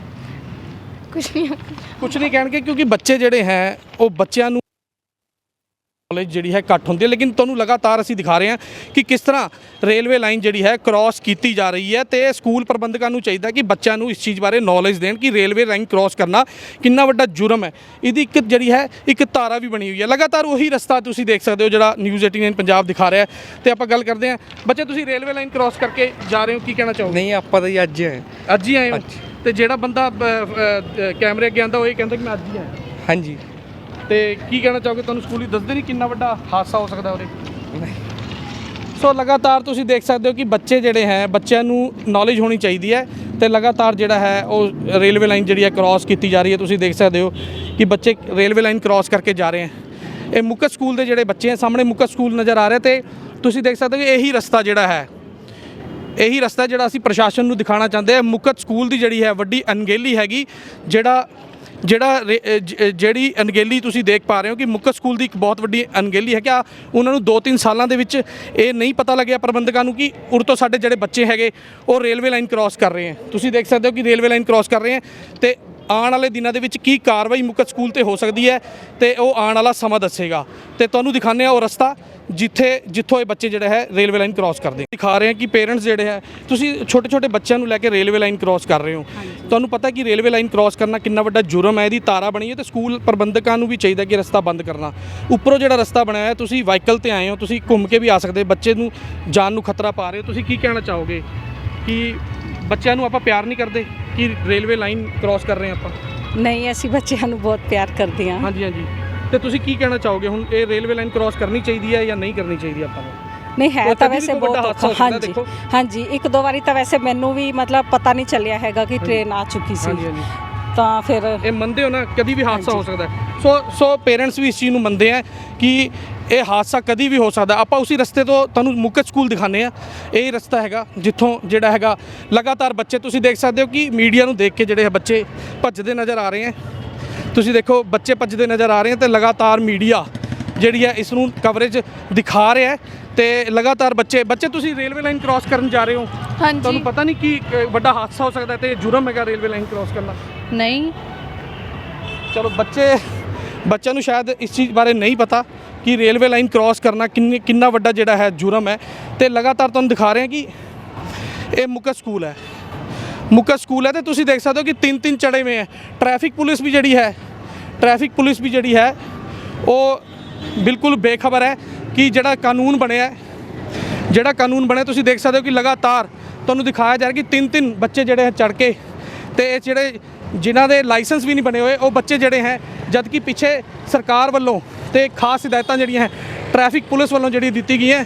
ਕੁਛ ਨਹੀਂ ਕੁਝ ਨਹੀਂ ਕਹਿਣਗੇ ਕਿਉਂਕਿ ਬੱਚੇ ਜਿਹੜੇ ਹੈ ਉਹ ਬੱਚਿਆਂ ਨੂੰ ਨੌਲੇਜ ਜਿਹੜੀ ਹੈ ਘੱਟ ਹੁੰਦੀ ਹੈ। ਲੇਕਿਨ ਤੁਹਾਨੂੰ ਲਗਾਤਾਰ ਅਸੀਂ ਦਿਖਾ ਰਹੇ ਹਾਂ ਕਿ ਕਿਸ ਤਰ੍ਹਾਂ ਰੇਲਵੇ ਲਾਈਨ ਜਿਹੜੀ ਹੈ ਕ੍ਰਾਸ ਕੀਤੀ ਜਾ ਰਹੀ ਹੈ ਤੇ ਸਕੂਲ ਪ੍ਰਬੰਧਕਾਂ ਨੂੰ ਚਾਹੀਦਾ ਕਿ ਬੱਚਿਆਂ ਨੂੰ ਇਸ ਚੀਜ਼ ਬਾਰੇ ਨੌਲੇਜ ਦੇਣ ਕਿ ਰੇਲਵੇ ਲਾਈਨ ਕ੍ਰਾਸ ਕਰਨਾ ਕਿੰਨਾ ਵੱਡਾ ਜੁਰਮ ਹੈ। ਇਹਦੀ ਇੱਕ ਜਿਹੜੀ ਹੈ ਇੱਕ ਧਾਰਾ ਵੀ ਬਣੀ ਹੋਈ ਹੈ। ਲਗਾਤਾਰ ਉਹੀ ਰਸਤਾ ਤੁਸੀਂ ਦੇਖ ਸਕਦੇ ਹੋ ਜਿਹੜਾ ਨਿਊਜ਼ 18 ਪੰਜਾਬ ਦਿਖਾ ਰਿਹਾ ਹੈ। ਤੇ ਆਪਾਂ ਗੱਲ ਕਰਦੇ ਹਾਂ। ਬੱਚੇ ਤੁਸੀਂ ਰੇਲਵੇ ਲਾਈਨ ਕ੍ਰਾਸ ਕਰਕੇ ਜਾ ਰਹੇ ਹੋ ਕੀ ਕਹਿਣਾ ਚਾਹੋਗੇ? ਨਹੀਂ ਆਪਾਂ ਤਾਂ ਜੀ ਅੱਜ ਹੀ। ਆਏ ਅੱਜ ਹੀ ਆਏ ਹੋ? ਤੇ ਜਿਹੜਾ ਬੰਦਾ ਕੈਮਰੇ ਅੱਗੇ ਆਂਦਾ ਉਹ ਇਹ ਕਹਿੰਦਾ ਕਿ ਮੈਂ ਅੱਜ ਹੀ ਆਇਆ। ਹਾਂਜੀ। ਤੇ ਕੀ ਕਹਿਣਾ ਚਾਹੋਗੇ? ਤੁਹਾਨੂੰ ਸਕੂਲ ਦੱਸਦੇ ਨਹੀਂ ਕਿੰਨਾ ਵੱਡਾ ਹਾਦਸਾ ਹੋ ਸਕਦਾ ਉਰੇ? ਸੋ ਲਗਾਤਾਰ ਤੁਸੀਂ ਦੇਖ ਸਕਦੇ ਹੋ ਕਿ ਬੱਚੇ ਜਿਹੜੇ ਹੈ ਬੱਚਿਆਂ ਨੂੰ ਨੌਲੇਜ ਹੋਣੀ ਚਾਹੀਦੀ ਹੈ ਤੇ ਲਗਾਤਾਰ ਜਿਹੜਾ ਹੈ ਉਹ ਰੇਲਵੇ ਲਾਈਨ ਜਿਹੜੀ ਹੈ ਕ੍ਰਾਸ ਕੀਤੀ ਜਾ ਰਹੀ ਹੈ। ਤੁਸੀਂ ਦੇਖ ਸਕਦੇ ਹੋ ਕਿ ਬੱਚੇ ਰੇਲਵੇ ਲਾਈਨ ਕ੍ਰਾਸ ਕਰਕੇ ਜਾ ਰਹੇ ਹੈ। ਇਹ ਮੁਕਤ ਸਕੂਲ ਦੇ ਜਿਹੜੇ ਬੱਚੇ ਹੈ ਸਾਹਮਣੇ ਮੁਕਤ ਸਕੂਲ ਨਜ਼ਰ ਆ ਰਿਹਾ ਤੇ ਤੁਸੀਂ ਦੇਖ ਸਕਦੇ ਹੋ ਕਿ ਇਹੀ ਰਸਤਾ ਜਿਹੜਾ ਹੈ ਇਹੀ ਰਸਤਾ ਜਿਹੜਾ ਅਸੀਂ ਪ੍ਰਸ਼ਾਸਨ ਨੂੰ ਦਿਖਾਉਣਾ ਚਾਹੁੰਦੇ ਹਾਂ। ਮੁਕਤ ਸਕੂਲ ਦੀ ਜਿਹੜੀ ਹੈ, ਵੱਡੀ ਅਣਗਹਿਲੀ ਹੈਗੀ, ਜਿਹੜਾ ਜਿਹੜਾ ਰੇ- ਜਿਹੜੀ ਅਣਗਹਿਲੀ ਤੁਸੀਂ ਦੇਖ ਪਾ ਰਹੇ ਹੋ ਕਿ ਮੁਕਤ ਸਕੂਲ ਦੀ ਇੱਕ ਬਹੁਤ ਵੱਡੀ ਅਣਗਹਿਲੀ ਹੈ ਕਿ ਉਹਨਾਂ ਨੂੰ 2-3 ਸਾਲਾਂ ਦੇ ਵਿੱਚ ਇਹ ਨਹੀਂ ਪਤਾ ਲੱਗਿਆ ਪ੍ਰਬੰਧਕਾਂ ਨੂੰ ਕਿ ਉਰ ਤੋਂ ਸਾਡੇ ਜਿਹੜੇ ਬੱਚੇ ਹੈਗੇ, ਉਹ ਰੇਲਵੇ ਲਾਈਨ ਕ੍ਰਾਸ ਕਰ ਰਹੇ ਹੈ। ਤੁਸੀਂ ਦੇਖ ਸਕਦੇ ਹੋ ਕਿ ਰੇਲਵੇ ਲਾਈਨ ਕ੍ਰਾਸ ਕਰ ਰਹੇ ਹੈ ਤੇ ਆਉਣ ਵਾਲੇ ਦਿਨਾਂ ਦੇ ਵਿੱਚ ਕੀ ਕਾਰਵਾਈ ਮੁਕਤ ਸਕੂਲ ਤੇ ਹੋ ਸਕਦੀ ਹੈ ਤੇ ਉਹ ਆਉਣ ਵਾਲਾ ਸਮਾਂ ਦੱਸੇਗਾ। ਤੇ ਤੁਹਾਨੂੰ ਦਿਖਾਉਂਦੇ ਆ ਉਹ ਰਸਤਾ ਜਿੱਥੇ ਜਿੱਥੋਂ ਇਹ ਬੱਚੇ ਜਿਹੜੇ ਹੈ ਰੇਲਵੇ ਲਾਈਨ ਕ੍ਰਾਸ ਕਰਦੇ ਦਿਖਾ ਰਹੇ ਹਾਂ ਕਿ ਪੇਰੈਂਟਸ ਜਿਹੜੇ ਹੈ ਤੁਸੀਂ ਛੋਟੇ ਛੋਟੇ ਬੱਚਿਆਂ ਨੂੰ ਲੈ ਕੇ ਰੇਲਵੇ ਲਾਈਨ ਕ੍ਰਾਸ ਕਰ ਰਹੇ ਹੋ। ਤੁਹਾਨੂੰ ਪਤਾ ਕਿ ਰੇਲਵੇ ਲਾਈਨ ਕ੍ਰਾਸ ਕਰਨਾ ਕਿੰਨਾ ਵੱਡਾ ਜੁਰਮ ਹੈ ਇਹਦੀ ਤਾਰਾ ਬਣੀ ਹੈ ਤੇ ਸਕੂਲ ਪ੍ਰਬੰਧਕਾਂ ਨੂੰ ਵੀ ਚਾਹੀਦਾ ਕਿ ਰਸਤਾ ਬੰਦ ਕਰਨਾ। ਉੱਪਰੋਂ ਜਿਹੜਾ ਰਸਤਾ ਬਣਾਇਆ ਹੈ ਤੁਸੀਂ ਵਾਹੀਕਲ ਤੇ ਆਏ ਹੋ ਤੁਸੀਂ ਘੁੰਮ ਕੇ ਵੀ ਆ ਸਕਦੇ ਬੱਚੇ ਨੂੰ ਜਾਨ ਨੂੰ ਖਤਰਾ ਪਾ ਰਹੇ ਹੋ। ਤੁਸੀਂ ਕੀ ਕਹਿਣਾ ਚਾਹੋਗੇ ਕਿ ਬੱਚਿਆਂ ਨੂੰ ਆਪਾਂ ਪਿਆਰ ਨਹੀਂ ਕਰਦੇ ਕਿ ਰੇਲਵੇ ਲਾਈਨ ਕ੍ਰਾਸ ਕਰ ਰਹੇ ਆਪਾਂ? ਨਹੀਂ ਅਸੀਂ ਬੱਚਿਆਂ ਨੂੰ ਬਹੁਤ ਪਿਆਰ ਕਰਦੇ ਹਾਂ। ਹਾਂਜੀ ਹਾਂਜੀ। ਤੇ ਤੁਸੀਂ ਕੀ ਕਹਿਣਾ ਚਾਹੋਗੇ? ਹੁਣ ਇਹ ਰੇਲਵੇ ਲਾਈਨ ਕ੍ਰਾਸ ਕਰਨੀ ਚਾਹੀਦੀ ਹੈ ਜਾਂ ਨਹੀਂ ਕਰਨੀ ਚਾਹੀਦੀ ਆਪਾਂ ਨੂੰ? ਨਹੀਂ ਹੈ ਤਾਂ ਵੈਸੇ ਬਹੁਤ ਹਾਂਜੀ। ਹਾਂਜੀ ਇੱਕ ਦੋ ਵਾਰੀ ਤਾਂ ਵੈਸੇ ਮੈਨੂੰ ਵੀ ਮਤਲਬ ਪਤਾ ਨਹੀਂ ਚੱਲਿਆ ਹੈਗਾ ਕਿ ਟ੍ਰੇਨ ਆ ਚੁੱਕੀ ਸੀ। ਹਾਂਜੀ ਹਾਂਜੀ। ਤਾਂ ਫਿਰ ਇਹ ਮੰਨਦੇ ਹੋ ਨਾ ਕਦੀ ਵੀ ਹਾਦਸਾ ਹੋ ਸਕਦਾ। ਸੋ ਸੋ ਪੇਰੈਂਟਸ ਵੀ ਇਸ ਚੀਜ਼ ਨੂੰ ਮੰਨਦੇ ਆ ਕਿ ਇਹ ਹਾਦਸਾ ਕਦੀ ਵੀ ਹੋ ਸਕਦਾ। ਆਪਾਂ ਉਸੇ ਰਸਤੇ ਤੋਂ ਤੁਹਾਨੂੰ ਮੁਕਤ ਸਕੂਲ ਦਿਖਾਣੇ ਆ ਇਹ ਰਸਤਾ ਹੈਗਾ ਜਿੱਥੋਂ ਜਿਹੜਾ ਹੈਗਾ ਲਗਾਤਾਰ ਬੱਚੇ ਤੁਸੀਂ ਦੇਖ ਸਕਦੇ ਹੋ ਕਿ ਮੀਡੀਆ ਨੂੰ ਦੇਖ ਕੇ ਜਿਹੜੇ ਬੱਚੇ ਭੱਜਦੇ ਨਜ਼ਰ ਆ ਰਹੇ ਆ ਤੁਸੀਂ ਦੇਖੋ ਬੱਚੇ ਭੱਜਦੇ ਨਜ਼ਰ ਆ ਰਹੇ ਆ ਤੇ ਲਗਾਤਾਰ ਮੀਡੀਆ ਜਿਹੜੀ ਹੈ ਇਸ ਨੂੰ ਕਵਰੇਜ ਦਿਖਾ ਰਿਹਾ ਹੈ ਤੇ ਲਗਾਤਾਰ ਬੱਚੇ ਬੱਚੇ ਤੁਸੀਂ ਰੇਲਵੇ ਲਾਈਨ ਕ੍ਰਾਸ ਕਰਨ ਜਾ ਰਹੇ ਹੋ। ਹਾਂਜੀ। ਤੁਹਾਨੂੰ ਪਤਾ ਨਹੀਂ ਕਿ ਵੱਡਾ ਹਾਦਸਾ ਹੋ ਸਕਦਾ ਤੇ ਜੁਰਮ ਹੈਗਾ ਰੇਲਵੇ ਲਾਈਨ ਕ੍ਰਾਸ ਕਰਨਾ ਨਹੀਂ। ਚਲੋ ਬੱਚੇ ਬੱਚਿਆਂ ਨੂੰ ਸ਼ਾਇਦ ਇਸ ਚੀਜ਼ ਬਾਰੇ ਨਹੀਂ ਪਤਾ ਕਿ ਰੇਲਵੇ ਲਾਈਨ ਕ੍ਰਾਸ ਕਰਨਾ ਕਿੰਨੇ ਕਿੰਨਾ ਵੱਡਾ ਜਿਹੜਾ ਹੈ ਜੁਰਮ ਹੈ। ਤੇ ਲਗਾਤਾਰ ਤੁਹਾਨੂੰ ਦਿਖਾ ਰਹੇ ਹਾਂ ਕਿ ਇਹ ਮੁਕਤ ਸਕੂਲ ਹੈ। ਮੁਕਤ ਸਕੂਲ ਹੈ ਤੇ ਤੁਸੀਂ ਦੇਖ ਸਕਦੇ ਹੋ ਕਿ ਤਿੰਨ ਤਿੰਨ ਚੜੇ ਹੋਏ ਹੈ। ਟ੍ਰੈਫਿਕ ਪੁਲਿਸ ਵੀ ਜਿਹੜੀ ਹੈ, ਟ੍ਰੈਫਿਕ ਪੁਲਿਸ ਵੀ ਜਿਹੜੀ ਹੈ, ਉਹ ਬਿਲਕੁਲ ਬੇਖਬਰ ਹੈ ਕਿ ਜਿਹੜਾ ਕਾਨੂੰਨ ਬਣਿਆ ਜਿਹੜਾ ਕਾਨੂੰਨ ਬਣਿਆ, ਤੁਸੀਂ ਦੇਖ ਸਕਦੇ ਹੋ ਕਿ ਲਗਾਤਾਰ ਤੁਹਾਨੂੰ ਦਿਖਾਇਆ ਜਾ ਰਿਹਾ ਕਿ ਤਿੰਨ ਤਿੰਨ ਬੱਚੇ ਜਿਹੜੇ ਚੜ ਕੇ ਤੇ ਇਹ ਜਿਹੜੇ ਜਿਨ੍ਹਾਂ ਦੇ ਲਾਇਸੈਂਸ ਵੀ ਨਹੀਂ ਬਣੇ ਹੋਏ ਉਹ ਬੱਚੇ ਜਿਹੜੇ ਹੈ ਜਦ ਕਿ ਪਿੱਛੇ ਸਰਕਾਰ ਵੱਲੋਂ ਤੇ ਖਾਸ ਹਦਾਇਤਾਂ ਜਿਹੜੀਆਂ ਹੈ ਟ੍ਰੈਫਿਕ ਪੁਲਿਸ ਵੱਲੋਂ ਜਿਹੜੀ ਦਿੱਤੀ ਗਈ ਹੈ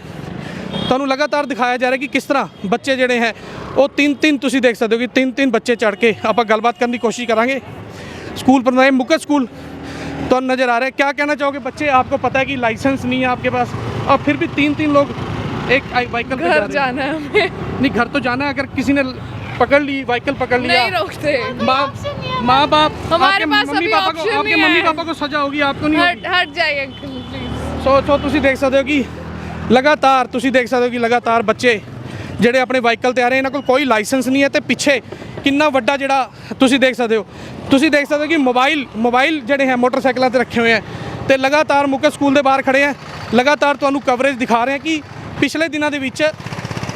ਤੁਹਾਨੂੰ ਲਗਾਤਾਰ ਦਿਖਾਇਆ ਜਾ ਰਿਹਾ ਕਿ ਕਿਸ ਤਰ੍ਹਾਂ ਬੱਚੇ ਜਿਹੜੇ ਹੈ ਉਹ ਤਿੰਨ ਤਿੰਨ ਤੁਸੀਂ ਦੇਖ ਸਕਦੇ ਹੋ ਕਿ ਤਿੰਨ ਤਿੰਨ ਬੱਚੇ ਚੜ ਕੇ ਆਪਾਂ ਗੱਲਬਾਤ ਕਰਨ ਦੀ ਕੋਸ਼ਿਸ਼ ਕਰਾਂਗੇ स्कूल पर नए मुकत स्कूल तो नज़र आ रहा है क्या कहना चाहोगे बच्चे आपको पता है कि लाइसेंस नहीं है आपके पास और फिर भी तीन तीन लोग एक व्हीकल पे जा घर रहे हैं। जाना है हमें नहीं घर तो जाना है अगर किसी ने पकड़ ली व्हीकल पकड़ लिया नहीं रोकते माँ माँ बाप हमारे आपके पास मम्मी अभी पापा को option आपके नहीं मम्मी है। पापा को सजा होगी आपको नहीं होगी हट हट जाइए अंकल प्लीज ਸੋ ਸੋ ਤੁਸੀਂ ਦੇਖ ਸਕਦੇ ਹੋ ਕਿ ਲਗਾਤਾਰ ਤੁਸੀਂ ਦੇਖ ਸਕਦੇ ਹੋ ਕਿ ਲਗਾਤਾਰ ਬੱਚੇ ਜਿਹੜੇ ਆਪਣੇ ਵਾਹੀਕਲ ਤੇ ਆ ਰਹੇ ਇਹਨਾਂ ਕੋਲ ਕੋਈ ਲਾਇਸੈਂਸ ਨਹੀਂ ਹੈ ਤੇ ਪਿੱਛੇ ਕਿੰਨਾ ਵੱਡਾ ਜਿਹੜਾ ਤੁਸੀਂ ਦੇਖ ਸਕਦੇ ਹੋ ਤੁਸੀਂ ਦੇਖ ਸਕਦੇ ਹੋ ਕਿ ਮੋਬਾਈਲ ਮੋਬਾਈਲ ਜਿਹੜੇ ਹੈ ਮੋਟਰਸਾਈਕਲਾਂ ਤੇ ਰੱਖੇ ਹੋਏ ਹੈ ਤੇ ਲਗਾਤਾਰ ਮੁਕਤ ਸਕੂਲ ਦੇ ਬਾਹਰ ਖੜੇ ਆ ਲਗਾਤਾਰ ਤੁਹਾਨੂੰ ਕਵਰੇਜ ਦਿਖਾ ਰਹੇ ਹਾਂ ਕਿ ਪਿਛਲੇ ਦਿਨਾਂ ਦੇ ਵਿੱਚ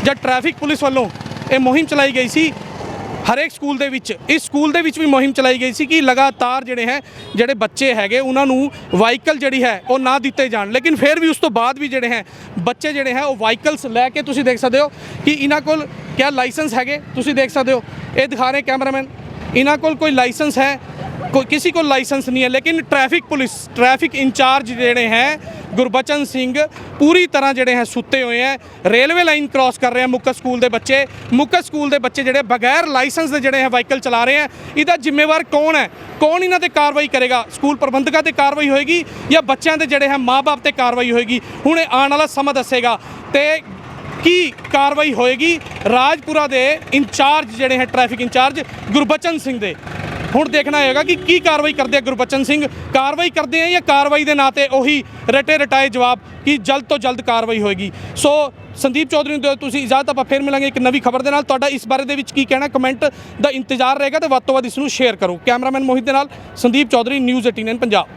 ਜਦ ਟ੍ਰੈਫਿਕ ਪੁਲਿਸ ਵੱਲੋਂ ਇਹ ਮੁਹਿੰਮ ਚਲਾਈ ਗਈ ਸੀ ਹਰੇਕ ਸਕੂਲ ਦੇ ਵਿੱਚ। ਇਸ ਸਕੂਲ ਦੇ ਵਿੱਚ ਵੀ ਮੁਹਿੰਮ ਚਲਾਈ ਗਈ ਸੀ ਕਿ ਲਗਾਤਾਰ ਜਿਹੜੇ ਹੈ, ਜਿਹੜੇ ਬੱਚੇ ਹੈਗੇ, ਉਹਨਾਂ ਨੂੰ ਵਾਹੀਕਲ ਜਿਹੜੀ ਹੈ, ਉਹ ਨਾ ਦਿੱਤੇ ਜਾਣ। ਲੇਕਿਨ ਫਿਰ ਵੀ ਉਸ ਤੋਂ ਬਾਅਦ ਵੀ ਜਿਹੜੇ ਹੈ, ਬੱਚੇ ਜਿਹੜੇ ਹੈ, ਉਹ ਵਾਹੀਕਲਸ ਲੈ ਕੇ ਤੁਸੀਂ ਦੇਖ ਸਕਦੇ ਹੋ ਕਿ ਇਹਨਾਂ ਕੋਲ ਕਿਆ ਲਾਇਸੈਂਸ ਹੈਗੇ? ਤੁਸੀਂ ਦੇਖ ਸਕਦੇ ਹੋ। ਇਹ ਦਿਖਾ ਰਹੇ ਕੈਮਰਾਮੈਨ। ਇਹਨਾਂ ਕੋਲ ਕੋਈ ਲਾਇਸੈਂਸ ਹੈ? ਕੋਈ ਕਿਸੇ ਕੋਲ ਲਾਇਸੈਂਸ ਨਹੀਂ ਹੈ, ਲੇਕਿਨ ਟ੍ਰੈਫਿਕ ਪੁਲਿਸ, ਟ੍ਰੈਫਿਕ ਇੰਚਾਰਜ ਜਿਹੜੇ ਹੈ, ਗੁਰਬਚਨ ਸਿੰਘ ਪੂਰੀ ਤਰ੍ਹਾਂ ਜਿਹੜੇ ਹੈ ਸੁੱਤੇ ਹੋਏ ਹੈ। ਰੇਲਵੇ ਲਾਈਨ ਕ੍ਰਾਸ ਕਰ ਰਹੇ ਹੈ ਮੁਕਤ ਸਕੂਲ ਦੇ ਬੱਚੇ। ਮੁਕਤ ਸਕੂਲ ਦੇ ਬੱਚੇ ਜਿਹੜੇ ਬਗੈਰ ਲਾਇਸੈਂਸ ਦੇ ਜਿਹੜੇ ਹੈ ਵਾਹੀਕਲ ਚਲਾ ਰਹੇ ਹੈ। ਇਹਦਾ ਜ਼ਿੰਮੇਵਾਰ ਕੌਣ ਹੈ? ਕੌਣ ਇਹਨਾਂ ਤੇ ਕਾਰਵਾਈ ਕਰੇਗਾ? ਸਕੂਲ ਪ੍ਰਬੰਧਕਾਂ ਤੇ ਕਾਰਵਾਈ ਹੋਏਗੀ ਜਾਂ ਬੱਚਿਆਂ ਦੇ ਜਿਹੜੇ ਹੈ ਮਾਪੇ ਤੇ ਕਾਰਵਾਈ ਹੋਏਗੀ? ਹੁਣ ਇਹ ਆਉਣ ਵਾਲਾ ਸਮਾਂ ਦੱਸੇਗਾ। ਤੇ ਕੀ ਕਾਰਵਾਈ ਹੋਏਗੀ? ਰਾਜਪੁਰਾ ਦੇ ਇੰਚਾਰਜ ਜਿਹੜੇ ਹੈ ਟ੍ਰੈਫਿਕ ਇੰਚਾਰਜ, ਗੁਰਬਚਨ ਸਿੰਘ ਦੇ। ਹੁਣ ਦੇਖਣਾ ਹੋਏਗਾ ਕਿ ਕੀ ਕਾਰਵਾਈ ਕਰਦੇ ਆ ਗੁਰਬਚਨ ਸਿੰਘ। ਕਾਰਵਾਈ ਕਰਦੇ ਆ ਜਾਂ ਕਾਰਵਾਈ ਦੇ ਨਾਂ ਤੇ ਉਹੀ ਰਟੇ ਰਟਾਏ ਜਵਾਬ ਕਿ ਜਲਦ ਤੋਂ ਜਲਦ ਕਾਰਵਾਈ ਹੋਏਗੀ। ਸੋ ਸੰਦੀਪ ਚੌਧਰੀ ਨੂੰ ਦਿਓ ਤੁਸੀਂ ਇਜਾਜ਼ਤ ਆਪਾਂ ਫਿਰ ਮਿਲਾਂਗੇ ਇੱਕ ਨਵੀਂ ਖਬਰ ਦੇ ਨਾਲ। ਤੁਹਾਡਾ ਇਸ ਬਾਰੇ ਦੇ ਵਿੱਚ ਕੀ ਕਹਿਣਾ ਕਮੈਂਟ ਦਾ ਇੰਤਜ਼ਾਰ ਰਹੇਗਾ ਤੇ ਵੱਧ ਤੋਂ ਵੱਧ ਇਸ ਨੂੰ ਸ਼ੇਅਰ ਕਰੋ। ਕੈਮਰਾਮੈਨ ਮੋਹਿਤ ਦੇ ਨਾਲ ਸੰਦੀਪ ਚੌਧਰੀ ਨਿਊਜ਼ 18 ਪੰਜਾਬ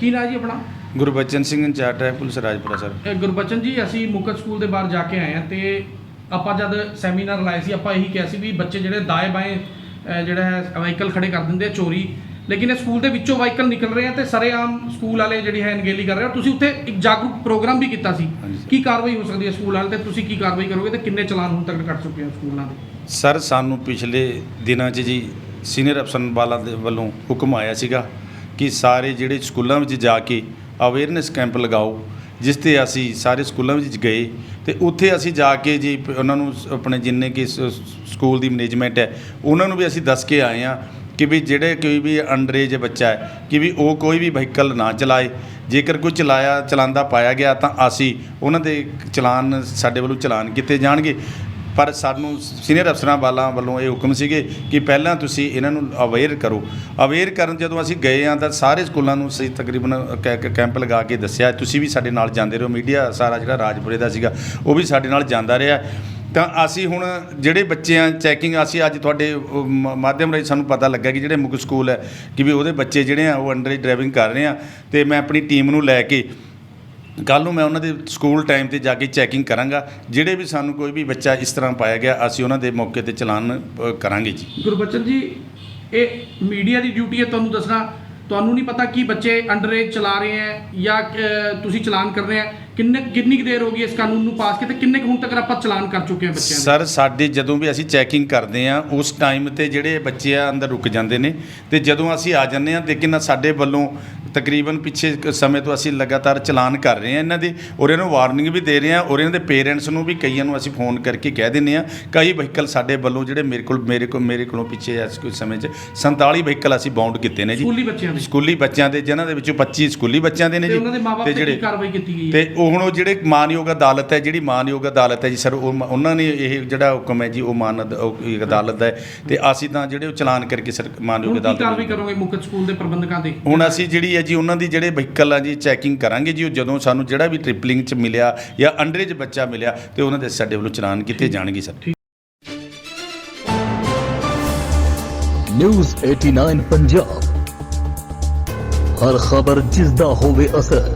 ਕੀ ਨਾਂ ਜੀ ਆਪਣਾ? ਗੁਰਬਚਨ ਸਿੰਘ ਇੰਚਾਰਜ ਹੈ ਪੁਲਿਸ ਰਾਜਪੁਰਾ ਸਰ। ਇਹ ਗੁਰਬਚਨ ਜੀ ਅਸੀਂ ਮੁਕਤ ਸਕੂਲ ਦੇ ਬਾਹਰ ਜਾ ਕੇ ਆਏ ਆ ਤੇ ਆਪਾਂ ਜਦ ਸੈਮੀਨਾਰ ਲਾਇਆ ਸੀ ਆਪਾਂ ਇਹੀ ਕਿਹਾ ਸੀ ਵੀ ਬੱਚੇ ਜਿਹੜੇ ਦਾਏ ਬਾਏ ਅਹ ਜਿਹੜਾ ਹੈ ਵਾਹੀਕਲ ਖੜੇ ਕਰ ਦਿੰਦੇ ਆ ਚੋਰੀ। ਲੇਕਿਨ ਇਹ ਸਕੂਲ ਦੇ ਵਿੱਚੋਂ ਵਾਹੀਕਲ ਨਿਕਲ ਰਹੇ ਆ ਤੇ ਸਰੇਆਮ ਸਕੂਲ ਵਾਲੇ ਜਿਹੜੀ ਹੈ ਅਣਗਹਿਲੀ ਕਰ ਰਹੇ ਆ। ਤੁਸੀਂ ਉੱਥੇ ਇੱਕ ਜਾਗਰੂਕ ਪ੍ਰੋਗਰਾਮ ਵੀ ਕੀਤਾ ਸੀ। ਹਾਂਜੀ। ਕੀ ਕਾਰਵਾਈ ਹੋ ਸਕਦੀ ਹੈ ਸਕੂਲ ਵਾਲੇ ਤੇ? ਤੁਸੀਂ ਕੀ ਕਾਰਵਾਈ ਕਰੋਗੇ ਤੇ ਕਿੰਨੇ ਚਲਾਨ ਹੁਣ ਤੱਕ ਕੱਟ ਚੁੱਕੇ ਹੋ ਸਕੂਲਾਂ ਦੇ? ਸਰ ਸਾਨੂੰ ਪਿਛਲੇ ਦਿਨਾਂ 'ਚ ਜੀ ਸੀਨੀਅਰ ਅਫਸਰ ਵਾਲਾ ਦੇ ਵੱਲੋਂ ਹੁਕਮ ਆਇਆ ਸੀਗਾ ਕਿ ਸਾਰੇ ਜਿਹੜੇ ਸਕੂਲਾਂ ਵਿੱਚ ਜਾ ਕੇ ਅਵੇਅਰਨੈਸ ਕੈਂਪ ਲਗਾਓ, ਜਿਸ ਤੇ ਅਸੀਂ ਸਾਰੇ ਸਕੂਲਾਂ ਵਿੱਚ ਗਏ ਤੇ ਉੱਥੇ ਅਸੀਂ ਜਾ ਕੇ ਜੀ ਉਹਨਾਂ ਨੂੰ ਆਪਣੇ ਜਿੰਨੇ ਕਿ ਸਕੂਲ ਦੀ ਮੈਨੇਜਮੈਂਟ ਹੈ, ਉਹਨਾਂ ਨੂੰ ਵੀ ਅਸੀਂ ਦੱਸ ਕੇ ਆਏ ਆ ਕਿ ਵੀ ਜਿਹੜੇ ਕੋਈ ਵੀ ਅੰਡਰੇਜ ਬੱਚਾ ਹੈ, ਕਿ ਵੀ ਉਹ ਕੋਈ ਵੀ ਵਹੀਕਲ ਨਾ ਚਲਾਏ, ਜੇਕਰ ਕੋਈ ਚਲਾਇਆ, ਚਲਾਉਂਦਾ ਪਾਇਆ ਗਿਆ ਤਾਂ ਅਸੀਂ ਉਹਨਾਂ ਦੇ ਚਲਾਨ ਸਾਡੇ ਵੱਲੋਂ ਚਲਾਨ ਕੀਤੇ ਜਾਣਗੇ। ਪਰ ਸਾਨੂੰ ਸੀਨੀਅਰ ਅਫਸਰਾਂ ਵਾਲਾਂ ਵੱਲੋਂ ਇਹ ਹੁਕਮ ਸੀਗੇ ਕਿ ਪਹਿਲਾਂ ਤੁਸੀਂ ਇਹਨਾਂ ਨੂੰ ਅਵੇਅਰ ਕਰੋ। ਅਵੇਅਰ ਕਰਨ ਜਦੋਂ ਅਸੀਂ ਗਏ ਆ ਤਾਂ ਸਾਰੇ ਸਕੂਲਾਂ ਨੂੰ ਅਸੀਂ ਤਕਰੀਬਨ ਕੈ- ਕੈਂਪ ਲਗਾ ਕੇ ਦੱਸਿਆ, ਤੁਸੀਂ ਵੀ ਸਾਡੇ ਨਾਲ ਜਾਂਦੇ ਰਹੋ। ਮੀਡੀਆ ਸਾਰਾ ਜਿਹੜਾ ਰਾਜਪੁਰੇ ਦਾ ਸੀਗਾ, ਉਹ ਵੀ ਸਾਡੇ ਨਾਲ ਜਾਂਦਾ ਰਿਹਾ। ਤਾਂ ਅਸੀਂ ਹੁਣ ਜਿਹੜੇ ਬੱਚੇ ਆ ਚੈਕਿੰਗ ਅਸੀਂ ਅੱਜ ਤੁਹਾਡੇ ਮਾਧਿਅਮ ਰਾਹੀਂ ਸਾਨੂੰ ਪਤਾ ਲੱਗਾ ਕਿ ਜਿਹੜੇ ਮੁੱਖ ਸਕੂਲ ਹੈ, ਕਿ ਵੀ ਉਹਦੇ ਬੱਚੇ ਜਿਹੜੇ ਆ, ਉਹ ਅੰਡਰ ਡਰਾਈਵਿੰਗ ਕਰ ਰਹੇ ਆ। ਤੇ ਮੈਂ ਆਪਣੀ ਟੀਮ ਨੂੰ ਲੈ ਕੇ ਕੱਲ ਨੂੰ ਮੈਂ ਉਹਨਾਂ ਦੇ ਸਕੂਲ ਟਾਈਮ ਤੇ ਜਾ ਕੇ ਚੈਕਿੰਗ ਕਰਾਂਗਾ। ਜਿਹੜੇ ਵੀ ਸਾਨੂੰ ਕੋਈ ਵੀ ਬੱਚਾ ਇਸ ਤਰ੍ਹਾਂ ਪਾਇਆ ਗਿਆ ਅਸੀਂ ਉਹਨਾਂ ਦੇ ਮੌਕੇ ਤੇ ਚਲਾਨ ਅ, ਕਰਾਂਗੇ ਜੀ। ਗੁਰਬਚਨ ਜੀ ਇਹ ਮੀਡੀਆ ਦੀ ਡਿਊਟੀ ਹੈ ਤੁਹਾਨੂੰ ਦੱਸਣਾ। ਤੁਹਾਨੂੰ ਨਹੀਂ ਪਤਾ ਕਿ ਬੱਚੇ ਅੰਡਰਏਜ ਚਲਾ ਰਹੇ ਹੈ ਜਾਂ ਅਹ, ਤੁਸੀਂ ਚਲਾਨ ਕਰ ਰਹੇ ਹੈ। ਕਿੰਨੇ ਕਿੰਨੀ ਕੁ ਦੇਰ ਹੋ ਗਈ ਇਸ ਕਾਨੂੰਨ ਨੂੰ ਪਾਸ ਕੀਤੇ? ਕਿੰਨੇ ਕੁ ਹੁਣ ਤੱਕ ਆਪਾਂ ਚਲਾਨ ਕਰ ਚੁੱਕੇ ਹਾਂ ਬੱਚਿਆਂ ਦੇ? ਸਰ ਸਾਡੇ ਜਦੋਂ ਵੀ ਅਸੀਂ ਚੈਕਿੰਗ ਕਰਦੇ ਆ ਉਸ ਟਾਈਮ ਤੇ ਜਿਹੜੇ ਬੱਚੇ ਆ ਅੰਦਰ ਰੁਕ ਜਾਂਦੇ ਨੇ। ਤੇ ਜਦੋਂ ਅਸੀਂ ਆ ਜਾਂਦੇ ਆ ਲੇਕਿਨ ਸਾਡੇ ਵੱਲੋਂ ਤਕਰੀਬਨ ਪਿੱਛੇ ਸਮੇਂ ਤੋਂ ਅਸੀਂ ਲਗਾਤਾਰ ਚਲਾਨ ਕਰ ਰਹੇ ਆ ਇਹਨਾਂ ਦੇ ਔਰ ਇਹਨਾਂ ਨੂੰ ਵਾਰਨਿੰਗ ਵੀ ਦੇ ਰਹੇ ਆ ਔਰ ਇਹਨਾਂ ਦੇ ਪੇਰੈਂਟਸ ਨੂੰ ਵੀ ਕਈਆਂ ਨੂੰ ਅਸੀਂ ਫੋਨ ਕਰਕੇ ਕਹਿ ਦਿੰਦੇ ਆ ਕਈ ਵਹੀਕਲ ਸਾਡੇ ਵੱਲੋਂ ਜਿਹੜੇ ਮੇਰੇ ਕੋਲ ਮੇਰੇ ਕੋਲ ਮੇਰੇ ਕੋਲੋਂ ਪਿੱਛੇ ਇਸ ਕੁਝ ਸਮੇਂ 'ਚ 47 ਵਹੀਕਲ ਅਸੀਂ ਬਾਉਂਡ ਕੀਤੇ ਨੇ ਜੀ। ਸਕੂਲੀ ਬੱਚਿਆਂ ਦੇ। ਸਕੂਲੀ ਬੱਚਿਆਂ ਦੇ ਜਿਨ੍ਹਾਂ ਦੇ ਵਿੱਚੋਂ 25 ਸਕੂਲੀ ਬੱਚਿਆਂ ਦੇ ਨੇ ਜੀ। ਤੇ ਕੀ ਕਾਰਵਾਈ ਕੀਤੀ ਗਈ ਹੈ? ਤੇ ਉਹ ਹੁਣ ਉਹ ਜਿਹੜੇ ਮਾਨਯੋਗ ਅਦਾਲਤ ਹੈ ਜਿਹੜੀ ਮਾਨਯੋਗ ਅਦਾਲਤ ਹੈ ਜੀ ਸਰ ਉਹਨਾਂ ਨੇ ਇਹ ਜਿਹੜਾ ਹੁਕਮ ਹੈ ਜੀ ਉਹ ਮਾਨ ਅਦਾਲਤ ਹੈ। ਤੇ ਅਸੀਂ ਤਾਂ ਜਿਹੜੇ ਉਹ ਚਲਾਨ ਕਰਕੇ ਸਰ ਮਾਨਯੋਗ ਅਦਾਲਤ ਕਾਰਵਾਈ ਕਰੋਗੇ ਮੁਕਤ ਸਕੂਲ ਦੇ ਪ੍ਰਬੰਧਕਾਂ ਤੇ? ਹੁਣ ਅਸੀਂ ਜਿਹੜੀ ਹੈ ਜੀ, ਉਹਨਾਂ ਦੀ ਜਿਹੜੇ ਵਹੀਕਲ ਆ ਜੀ ਚੈਕਿੰਗ ਕਰਾਂਗੇ ਜੀ, ਉਹ ਜਦੋਂ ਸਾਨੂੰ ਜਿਹੜਾ ਵੀ ਟ੍ਰਿਪਲਿੰਗ ਚ ਮਿਲਿਆ ਜਾਂ ਅੰਡਰੇਜ ਬੱਚਾ ਮਿਲਿਆ, ਤੇ ਉਹਨਾਂ ਦੇ ਸਾਡੇ ਵੱਲੋਂ ਚਲਾਨ ਕੀਤੇ ਜਾਣਗੇ ਸਰ। ਨਿਊਜ਼ 89 ਪੰਜਾਬ ਹਰ ਖਬਰ ਜਿਸ ਦਾ ਹੋਵੇ ਅਸਰ।